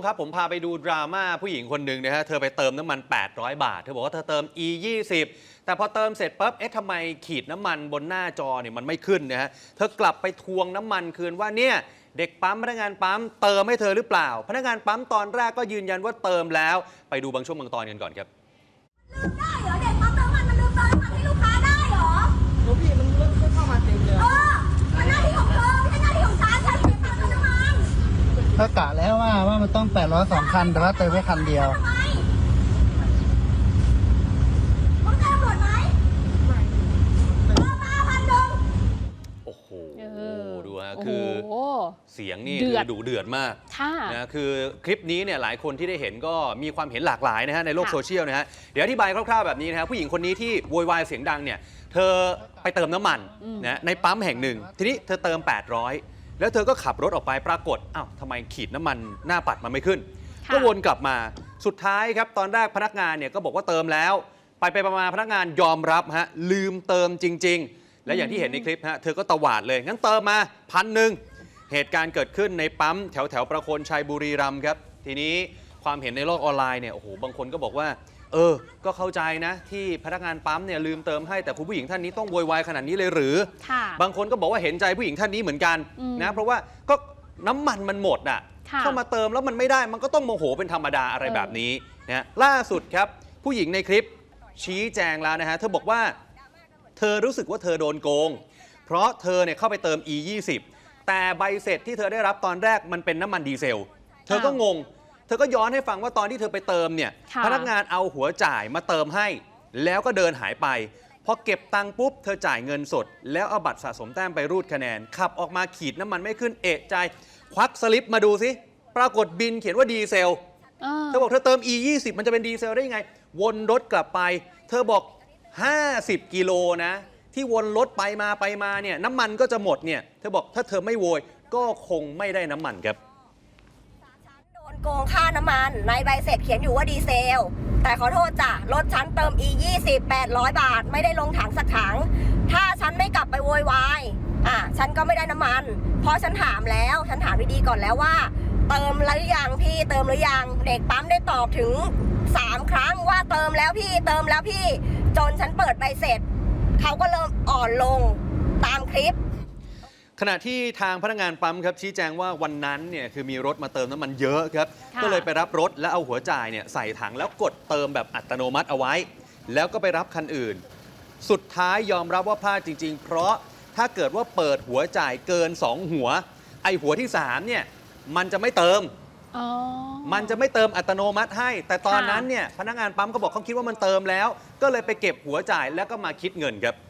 มครับ ผมพาไปดูดราม่าผู้หญิงคนหนึ่งนะฮะเธอไปเติมน้ำมัน 800 บาท เธอบอกว่าเธอเติม e 2 0แต่พอเติมเสร็จปั๊บเอ๊ะทำไมขีดน้ำมันบนหน้าจอเนี่ยมันไม่ขึ้นนะฮะเธอกลับไปทวงน้ำมันคืนว่าเนี่ยเด็กปั๊มพนักงานปั๊มเติมให้เธอหรือเปล่า พนักงานปั๊มตอนแรกก็ยืนยันว่าเติมแล้ว ไปดูบางช่วงบางตอนกันก่อนครับ แล้วว่าว่ามันต้อง800สองคัน แต่ว่าเติมแค่คันเดียวทำไมมึงแจ้งตำรวจไหมเติมมาพันหนึ่งโอ้โหเออดูฮะโอ้โหคือเสียงนี่เดืคืออดดุเดือดมากค่ะนะคือคลิปนี้เนี่ยหลายคนที่ได้เห็นก็มีความเห็นหลากหลายนะฮะในโลกค่ะโซเชียลนะฮะเดี๋ยวอธิบายคร่าวๆแบบนี้นะฮะผู้หญิงคนนี้ที่โวยวายเสียงดังเนี่ย เธอไปเติมน้ำมันนะในปั๊มแห่งหนึ่ง ทีนี้เธอเติม 800 แล้วเธอก็ขับรถออกไปปรากฏอ้าวทำไมขีดน้ำมันหน้าปัดมันไม่ขึ้น ค่ะก็วนกลับมาสุดท้ายครับ ตอนแรกพนักงานเนี่ยก็บอกว่าเติมแล้ว ไปไปๆมาๆพนักงานยอมรับฮะลืมเติมจริง ๆ และอย่างที่เห็นในคลิปฮะเธอก็ตวาดเลย งั้นเติมมาพันหนึ่งเหตุการณ์เกิดขึ้นในปั๊มแถวแถวๆประโคนชัยบุรีรัมย์ครับ ทีนี้ความเห็นในโลกออนไลน์เนี่ยโอ้โหบางคนก็บอกว่า เออ ก็เข้าใจนะ ที่พนักงานปั๊มเนี่ยลืมเติมให้แต่คุณผู้หญิงท่านนี้ต้องโวยวายขนาดนี้เลยหรือ ค่ะ บางคนก็บอกว่าเห็นใจผู้หญิงท่านนี้เหมือนกันอืมนะเพราะว่าก็น้ำมันมันหมดอะค่ะเข้ามาเติมแล้วมันไม่ได้มันก็ต้องโมโหเป็นธรรมดาอะไรเออ แบบนี้นะล่าสุดครับ ผู้หญิงในคลิปชี้แจงแล้วนะฮะเธอบอกว่า เธอรู้สึกว่าเธอโดนโกง เพราะเธอเนี่ยเข้าไปเติม e 2 0แต่ใบเสร็จที่เธอได้รับตอนแรกมันเป็นน้ำมันดีเซล เธอก็งงเธอก็ย้อนให้ฟังว่าตอนที่เธอไปเติมเนี่ยค่ะพนักงานเอาหัวจ่ายมาเติมให้ แล้วก็เดินหายไปพอเก็บตังค์ปุ๊บ เธอจ่ายเงินสด แล้วเอาบัตรสะสมแต้มไปรูดคะแนน ขับออกมาขีดน้ำมันไม่ขึ้นเอะใจ ควักสลิปมาดูสิ ปรากฏบินเขียนว่าดีเซลเออเธอบอกเธอเติม e 2 0มันจะเป็นดีเซลได้ยังไง วนรถกลับไป เธอบอก 50 กิโลนะ ที่วนรถไปมาไปมาเนี่ยน้ำมันก็จะหมดเนี่ยเธอบอกถ้าเธอไม่โวยก็คงไม่ได้น้ำมันครับ โกงค่าน้ำมัน ในใบเสร็จเขียนอยู่ว่าดีเซล แต่ขอโทษจ้ะ รถฉันเติม e 2 0 800 บาท ไม่ได้ลงถังสักถัง ถ้าฉันไม่กลับไปโวยวายอะฉันก็ไม่ได้น้ำมัน เพราะฉันถามแล้วฉันถามดีๆก่อนแล้วว่า เติมแล้วหรือยังพี่เติมหรือยังเด็กปั๊มได้ตอบถึง3ครั้งว่าเติมแล้วพี่เติมแล้วพี่ จนฉันเปิดใบเสร็จ เขาก็เริ่มอ่อนลงตามคลิป ขณะที่ทางพนักงานปั๊มครับชี้แจงว่าวันนั้นเนี่ยคือมีรถมาเติมน้ำมันเยอะครับค่ะก็เลยไปรับรถแล้วเอาหัวจ่ายเนี่ยใส่ถังแล้วกดเติมแบบอัตโนมัติเอาไว้ แล้วก็ไปรับคันอื่น สุดท้ายยอมรับว่าพลาดจริง ๆ เพราะถ้าเกิดว่าเปิดหัวจ่ายเกิน 2 หัว ไอหัวที่3เนี่ยมันจะไม่เติมอ๋อมันจะไม่เติมอัตโนมัติให้ แต่ตอนค่ะนั้นเนี่ยพนักงานปั๊มก็บอกเขาคิดว่ามันเติมแล้ว ก็เลยไปเก็บหัวจ่ายแล้วก็มาคิดเงินครับตอนนั้นผม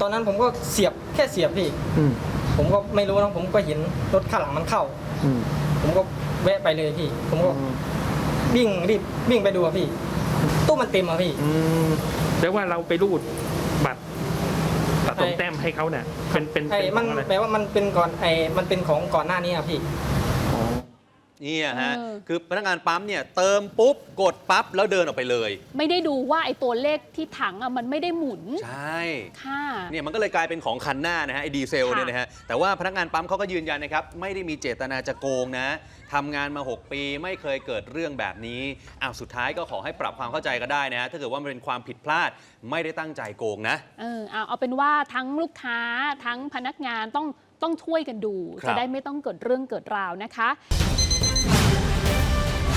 ตอนนั้นผมก็เสียบแค่เสียบพี่ อืมผมก็ไม่รู้นะผมก็เห็นรถข้างหลังมันเข้า อืมผมก็แวะไปเลยพี่ ผมก็วิ่งรีบวิ่งไปดูอะพี่ ตู้มันเต็มอะพี่ อืมแล้วว่าเราไปรูดบัตรสะสมไอ้แต้มให้เขาเนี่ยเป็นเป็นไอ้เป็นขมัอนงอะไรแปลว่ามันเป็นก่อนไอ้มันเป็นของก่อนหน้านี้อะพี่อ๋อ เนี่ยฮะเออ คือพนักงานปั๊มเนี่ยเติมปุ๊บกดปั๊บแล้วเดินออกไปเลย ไม่ได้ดูว่าไอ้ตัวเลขที่ถังอะมันไม่ได้หมุนใช่ ค่ะ เนี่ยมันก็เลยกลายเป็นของคันหน้านะฮะไอ้ดีเซลค่ะเนี่ยนะฮะแต่ว่าพนักงานปั๊มเขาก็ยืนยันนะครับ ไม่ได้มีเจตนาจะโกงนะทำงานมา 6 ปีไม่เคยเกิดเรื่องแบบนี้อ้าวสุดท้ายก็ขอให้ปรับความเข้าใจก็ได้นะฮะถ้าเกิดว่ามันเป็นความผิดพลาดไม่ได้ตั้งใจโกงนะ เออเอาเอาเป็นว่าทั้งลูกค้าทั้งพนักงานต้องต้องช่วยกันดู ครับ จะได้ไม่ต้องเกิดเรื่องเกิดราวนะคะ